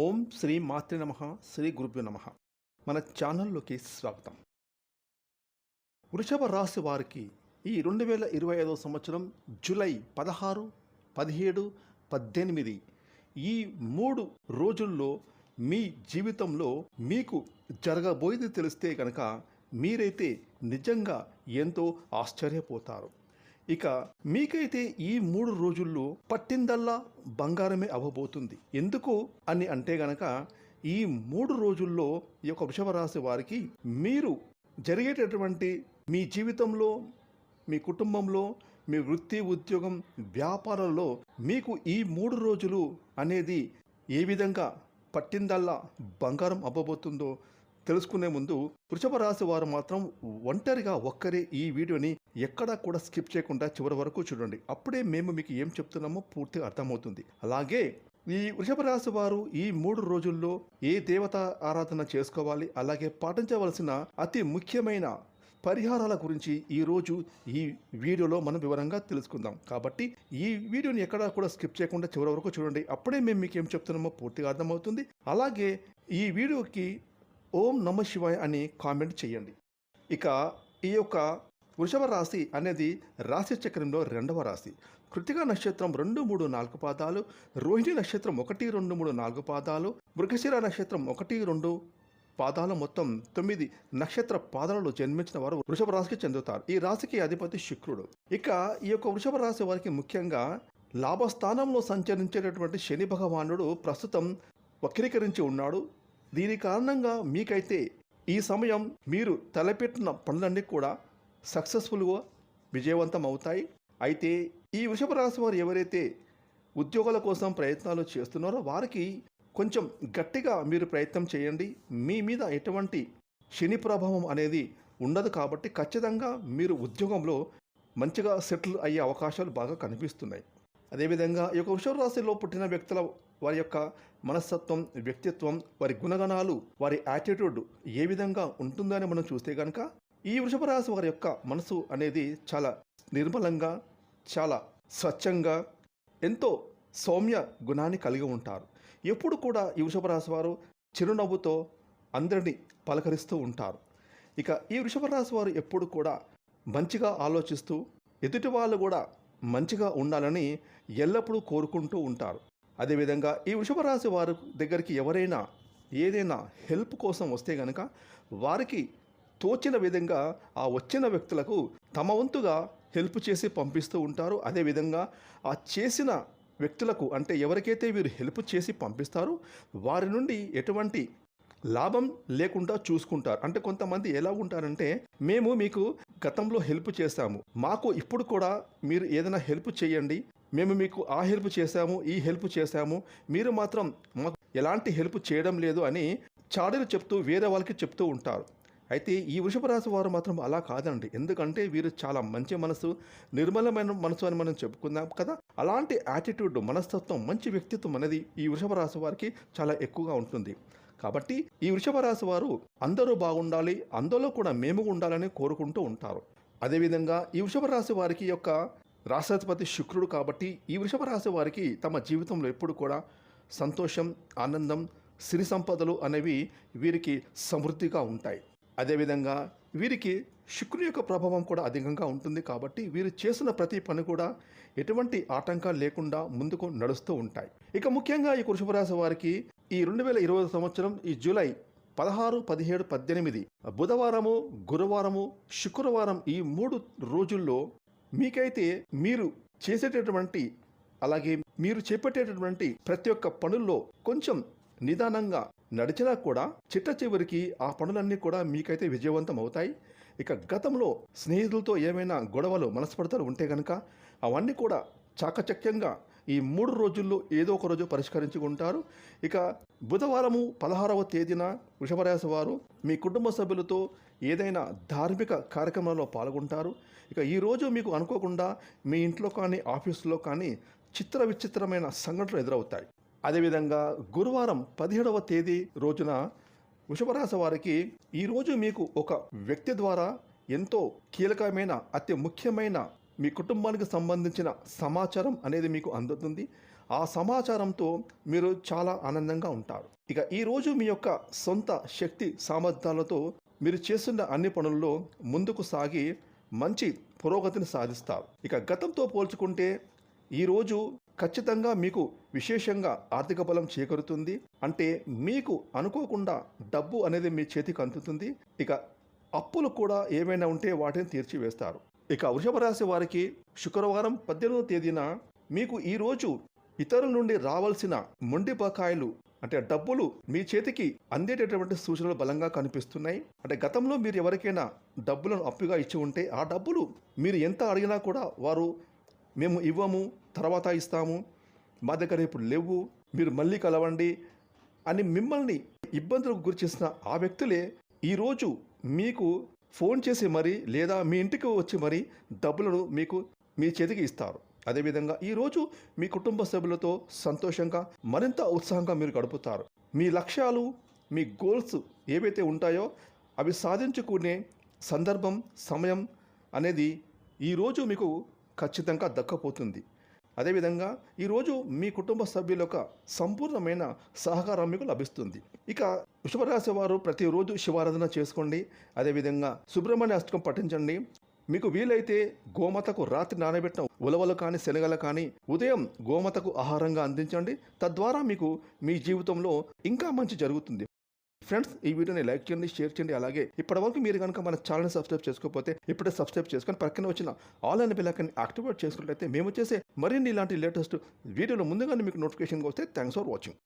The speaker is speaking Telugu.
ఓం శ్రీ మాతృ నమ శ్రీ గురుభ్యో నమ. మన ఛానల్లోకి స్వాగతం. వృషభ రాశి వారికి ఈ రెండు వేల ఇరవై ఐదవ సంవత్సరం జూలై పదహారు పదిహేడు పద్దెనిమిది ఈ మూడు రోజుల్లో మీ జీవితంలో మీకు జరగబోయేది తెలిస్తే కనుక మీరైతే నిజంగా ఎంతో ఆశ్చర్యపోతారు. ఇక మీకైతే ఈ మూడు రోజుల్లో పట్టిందల్లా బంగారమే అవ్వబోతుంది. ఎందుకు అని అంటే గనక ఈ మూడు రోజుల్లో ఈ యొక్క వృషభ రాశి వారికి మీరు జరిగేటటువంటి మీ జీవితంలో మీ కుటుంబంలో మీ వృత్తి ఉద్యోగం వ్యాపారంలో మీకు ఈ మూడు రోజులు అనేది ఏ విధంగా పట్టిందల్లా బంగారం అవ్వబోతుందో తెలుసుకునే ముందు వృషభ రాశి వారు మాత్రం ఒంటరిగా ఒక్కరే ఈ వీడియోని ఎక్కడా కూడా స్కిప్ చేయకుండా చివరి వరకు చూడండి. అప్పుడే మేము మీకు ఏం చెప్తున్నామో పూర్తిగా అర్థమవుతుంది. అలాగే ఈ వృషభ రాశి వారు ఈ మూడు రోజుల్లో ఏ దేవత ఆరాధన చేసుకోవాలి? అలాగే పాటించవలసిన అతి ముఖ్యమైన పరిహారాల గురించి ఈరోజు ఈ వీడియోలో మనం వివరంగా తెలుసుకుందాం. కాబట్టి ఈ వీడియోని ఎక్కడా కూడా స్కిప్ చేయకుండా చివరి వరకు చూడండి. అప్పుడే మేము మీకు ఏం చెప్తున్నామో పూర్తిగా అర్థమవుతుంది. అలాగే ఈ వీడియోకి ఓం నమ శివాయ అని కామెంట్ చేయండి. ఇక ఈ యొక్క వృషభ రాశి అనేది రాశి చక్రంలో రెండవ రాశి. కృతిక నక్షత్రం రెండు మూడు నాలుగు పాదాలు రోహిణి నక్షత్రం ఒకటి రెండు మూడు నాలుగు పాదాలు మృగశిర నక్షత్రం ఒకటి రెండు పాదాలు మొత్తం తొమ్మిది నక్షత్ర పాదాలలో జన్మించిన వారు వృషభ రాశికి చెందుతారు. ఈ రాశికి అధిపతి శుక్రుడు. ఇక ఈ యొక్క వృషభ రాశి వారికి ముఖ్యంగా లాభస్థానంలో సంచరించేటటువంటి శని భగవానుడు ప్రస్తుతం వక్రీకరించి ఉన్నాడు. దీని కారణంగా మీకైతే ఈ సమయం మీరు తలపెట్టిన పనులన్నీ కూడా సక్సెస్ఫుల్గా విజయవంతం అవుతాయి అయితే ఈ వృషభ రాశి వారు ఎవరైతే ఉద్యోగాల కోసం ప్రయత్నాలు చేస్తున్నారో వారికి కొంచెం గట్టిగా మీరు ప్రయత్నం చేయండి. మీ మీద ఎటువంటి శని ప్రభావం అనేది ఉండదు కాబట్టి ఖచ్చితంగా మీరు ఉద్యోగంలో మంచిగా సెటిల్ అయ్యే అవకాశాలు బాగా కనిపిస్తున్నాయి. అదేవిధంగా ఈ యొక్క వృషభ రాశిలో పుట్టిన వ్యక్తుల వారి యొక్క మనస్తత్వం వ్యక్తిత్వం వారి గుణగణాలు వారి యాటిట్యూడ్ ఏ విధంగా ఉంటుందని మనం చూస్తే కనుక ఈ వృషభ రాశి వారి యొక్క మనసు అనేది చాలా నిర్మలంగా చాలా స్వచ్ఛంగా ఎంతో సౌమ్య గుణాన్ని కలిగి ఉంటారు. ఎప్పుడు కూడా ఈ వృషభ రాశి వారు చిరునవ్వుతో అందరినీ పలకరిస్తూ ఉంటారు. ఇక ఈ వృషభ రాశి వారు ఎప్పుడు కూడా మంచిగా ఆలోచిస్తూ ఎదుటి వాళ్ళు కూడా మంచిగా ఉండాలని ఎల్లప్పుడూ కోరుకుంటూ ఉంటారు. అదేవిధంగా ఈ వృషభ రాశి వారి దగ్గరికి ఎవరైనా ఏదైనా హెల్ప్ కోసం వస్తే గనక వారికి తోచిన విధంగా ఆ వచ్చిన వ్యక్తులకు తమ వంతుగా హెల్ప్ చేసి పంపిస్తూ ఉంటారు. అదేవిధంగా ఆ చేసిన వ్యక్తులకు అంటే ఎవరికైతే వీరు హెల్ప్ చేసి పంపిస్తారో వారి నుండి ఎటువంటి లాభం లేకుండా చూసుకుంటారు. అంటే కొంతమంది ఎలా ఉంటారంటే మేము మీకు గతంలో హెల్ప్ చేశాము. మాకు ఇప్పుడు కూడా మీరు ఏదైనా హెల్ప్ చేయండి. మేము మీకు ఆ హెల్ప్ చేశాము ఈ హెల్ప్ చేశాము. మీరు మాత్రం మాకు ఎలాంటి హెల్ప్ చేయడం లేదు అని చాడీలు చెప్తూ వేరే వాళ్ళకి చెప్తూ ఉంటారు. అయితే ఈ వృషభ రాశి వారు మాత్రం అలా కాదండి. ఎందుకంటే వీరు చాలా మంచి మనసు నిర్మలమైన మనసు అని మనం చెప్పుకుందాం కదా. అలాంటి యాటిట్యూడ్ మనస్తత్వం మంచి వ్యక్తిత్వం అనేది ఈ వృషభ రాశి వారికి చాలా ఎక్కువగా ఉంటుంది. కాబట్టి ఈ వృషభ రాశి వారు అందరూ బాగుండాలి అందులో కూడా మేము ఉండాలని కోరుకుంటూ ఉంటారు. అదేవిధంగా ఈ వృషభ రాశి వారికి యొక్క రాష్ట్రాధిపతి శుక్రుడు కాబట్టి ఈ వృషభ రాశి వారికి తమ జీవితంలో ఎప్పుడు కూడా సంతోషం ఆనందం సిరి సంపదలు అనేవి వీరికి సమృద్ధిగా ఉంటాయి. అదేవిధంగా వీరికి శుక్రుని యొక్క ప్రభావం కూడా అధికంగా ఉంటుంది కాబట్టి వీరు చేసిన ప్రతి పని కూడా ఎటువంటి ఆటంకాలు లేకుండా ముందుకు నడుస్తూ ఉంటాయి. ఇక ముఖ్యంగా ఈ వృషభ రాశి వారికి ఈ రెండు వేల ఇరవై సంవత్సరం ఈ జూలై పదహారు పదిహేడు పద్దెనిమిది బుధవారము గురువారము శుక్రవారం ఈ మూడు రోజుల్లో మీకైతే మీరు చేసేటటువంటి అలాగే మీరు చేపట్టేటటువంటి ప్రతి ఒక్క పనుల్లో కొంచెం నిదానంగా నడిచినా కూడా చిట్ట చివరికి ఆ పనులన్నీ కూడా మీకైతే విజయవంతం అవుతాయి. ఇక గతంలో స్నేహితులతో ఏమైనా గొడవలు మనస్పడతలు ఉంటే కనుక అవన్నీ కూడా చాకచక్యంగా ఈ మూడు రోజుల్లో ఏదో ఒక రోజు పరిష్కరించుకుంటారు. ఇక బుధవారము పదహారవ తేదీన వృషభరాశి వారు మీ కుటుంబ సభ్యులతో ఏదైనా ధార్మిక కార్యక్రమంలో పాల్గొంటారు. ఇక ఈరోజు మీకు అనుకోకుండా మీ ఇంట్లో కానీ ఆఫీసులో కానీ చిత్ర విచిత్రమైన సంఘటనలు ఎదురవుతాయి. అదేవిధంగా గురువారం పదిహేడవ తేదీ రోజున వృషభరాశి వారికి ఈరోజు మీకు ఒక వ్యక్తి ద్వారా ఎంతో కీలకమైన అతి ముఖ్యమైన మీ కుటుంబానికి సంబంధించిన సమాచారం అనేది మీకు అందుతుంది. ఆ సమాచారంతో మీరు చాలా ఆనందంగా ఉంటారు. ఇక ఈరోజు మీ యొక్క సొంత శక్తి సామర్థ్యాలతో మీరు చేస్తున్న అన్ని పనుల్లో ముందుకు సాగి మంచి పురోగతిని సాధిస్తారు. ఇక గతంతో పోల్చుకుంటే ఈరోజు ఖచ్చితంగా మీకు విశేషంగా ఆర్థిక బలం చేకూరుతుంది. అంటే మీకు అనుకోకుండా డబ్బు అనేది మీ చేతికి అందుతుంది. ఇక అప్పులు కూడా ఏమైనా ఉంటే వాటిని తీర్చివేస్తారు. ఇక వృషభ రాశి వారికి శుక్రవారం పద్దెనిమిదవ తేదీన మీకు ఈరోజు ఇతరుల నుండి రావాల్సిన మొండి బకాయిలు అంటే డబ్బులు మీ చేతికి అందేటటువంటి సూచనలు బలంగా కనిపిస్తున్నాయి. అంటే గతంలో మీరు ఎవరికైనా డబ్బులను అప్పుగా ఇచ్చి ఉంటే ఆ డబ్బులు మీరు ఎంత అడిగినా కూడా వారు మేము ఇవ్వము తర్వాత ఇస్తాము మా దగ్గర ఇప్పుడు లేవు మీరు మళ్ళీ కలవండి అని మిమ్మల్ని ఇబ్బందులకు గురి చేసిన ఆ వ్యక్తులే ఈరోజు మీకు ఫోన్ చేసి మరి లేదా మీ ఇంటికి వచ్చి మరి డబ్బులను మీకు మీ చేతికి ఇస్తారు. అదేవిధంగా ఈరోజు మీ కుటుంబ సభ్యులతో సంతోషంగా మరింత ఉత్సాహంగా మీరు గడుపుతారు. మీ లక్ష్యాలు మీ గోల్స్ ఏవైతే ఉంటాయో అవి సాధించుకునే సందర్భం సమయం అనేది ఈరోజు మీకు ఖచ్చితంగా దక్కపోతుంది. అదేవిధంగా ఈరోజు మీ కుటుంబ సభ్యుల యొక్క సంపూర్ణమైన సహకారం మీకు లభిస్తుంది. ఇక వృషభరాశి వారు ప్రతిరోజు శివారాధన చేసుకోండి. అదేవిధంగా సుబ్రహ్మణ్య అష్టకం పఠించండి. మీకు వీలైతే గోమతకు రాత్రి నానబెట్టిన ఉలవలు కానీ శనగలు కానీ ఉదయం గోమతకు ఆహారంగా అందించండి. తద్వారా మీకు మీ జీవితంలో ఇంకా మంచి జరుగుతుంది. ఫ్రెండ్స్ ఈ వీడియోని లైక్ చేయండి షేర్ చేయండి. అలాగే ఇప్పటివరకు మీరు కనుక మన ఛానల్ని సబ్స్క్రైబ్ చేసుకోకపోతే ఇప్పుడే సబ్స్క్రైబ్ చేసుకొని పక్కన వచ్చిన ఆల్ అనే బిల్లకని యాక్టివేట్ చేసుకున్నట్లయితే మేము చేసే మరిన్ని ఇలాంటి లేటెస్ట్ వీడియోలు ముందుగానే మీకు నోటిఫికేషన్ వస్తే థ్యాంక్స్ ఫర్ వాచింగ్